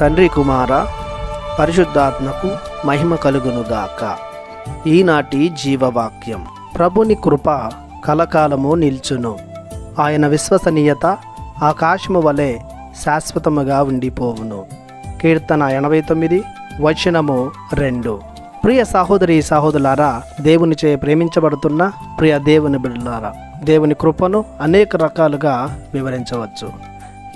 తండ్రి కుమార పరిశుద్ధాత్మకు మహిమ కలుగునుగాక. ఈనాటి జీవవాక్యం. ప్రభుని కృప కలకాలము నిల్చును. ఆయన విశ్వసనీయత ఆకాశము వలె శాశ్వతముగా ఉండిపోవును. కీర్తన ఎనభై తొమ్మిది వచనము రెండు. ప్రియ సహోదరి సహోదరులారా దేవుని చే ప్రేమించబడుతున్న ప్రియ దేవుని బిడ్డలారా దేవుని కృపను అనేక రకాలుగా వివరించవచ్చు.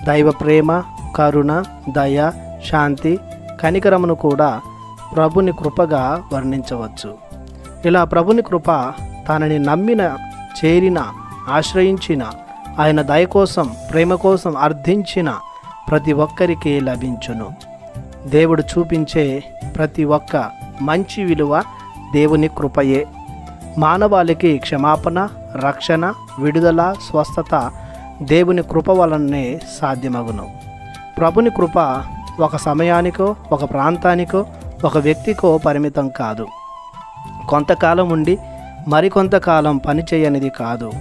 దైవ ప్రేమ కరుణ దయ శాంతి కనికరమును కూడా ప్రభుని కృపగా వర్ణించవచ్చు. ఇలా ప్రభుని కృప తనని నమ్మిన చేరిన ఆశ్రయించిన ఆయన దయ కోసం ప్రేమ కోసం అర్థించిన ప్రతి ఒక్కరికి లభించును. దేవుడు చూపించే ప్రతి ఒక్క మంచి విలువ దేవుని కృపయే. మానవాళికి క్షమాపణ రక్షణ విడుదల స్వస్థత దేవుని కృప వలనే సాధ్యమగును. ప్రభుని కృప ఒక సమయానికో ఒక ప్రాంతానికో ఒక వ్యక్తికో పరిమితం కాదు. కొంతకాలం ఉండి మరికొంతకాలం పనిచేయనిది కాదు.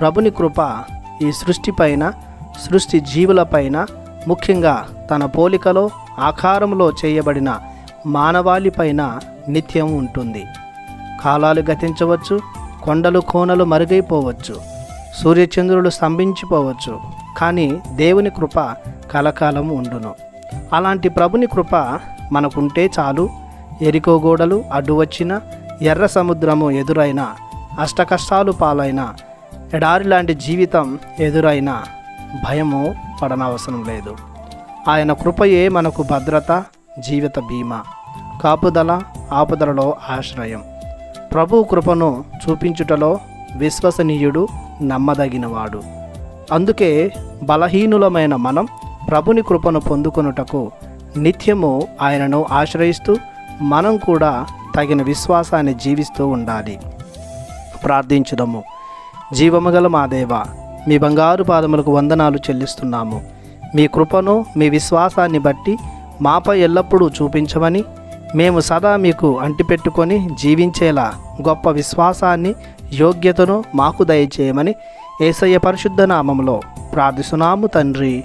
ప్రభుని కృప ఈ సృష్టిపైన సృష్టి జీవులపైన ముఖ్యంగా తన పోలికలో ఆకారంలో చేయబడిన మానవాళిపైన నిత్యం ఉంటుంది. కాలాలు గతించవచ్చు కొండలు కోనలు మరుగైపోవచ్చు సూర్యచంద్రులు స్తంభించిపోవచ్చు కానీ దేవుని కృప కలకాలం ఉండును. అలాంటి ప్రభుని కృప మనకుంటే చాలు. ఎరికో గోడలు అడ్డు వచ్చిన ఎర్ర సముద్రము ఎదురైన అష్టకష్టాలు పాలైన ఎడారి లాంటి జీవితం ఎదురైన భయము పడనవసరం లేదు. ఆయన కృపయే మనకు భద్రత జీవిత బీమా కాపుదల ఆపదలలో ఆశ్రయం. ప్రభు కృపను చూపించుటలో విశ్వసనీయుడు నమ్మదగినవాడు. అందుకే బలహీనులమైన మనం ప్రభుని కృపను పొందుకొనుటకు నిత్యము ఆయనను ఆశ్రయిస్తూ మనం కూడా తగిన విశ్వాసాన్ని జీవిస్తూ ఉండాలి. ప్రార్థించుదము. జీవముగల మా దేవ మీ బంగారు పాదములకు వందనాలు చెల్లిస్తున్నాము. మీ కృపను మీ విశ్వాసాన్ని బట్టి మాపై ఎల్లప్పుడూ చూపించమని మేము సదా మీకు అంటిపెట్టుకొని జీవించేలా గొప్ప విశ్వాసాన్ని యోగ్యతను మాకు దయచేయమని ఏసయ్య పరిశుద్ధ నామములో ప్రార్థిస్తున్నాము తండ్రి.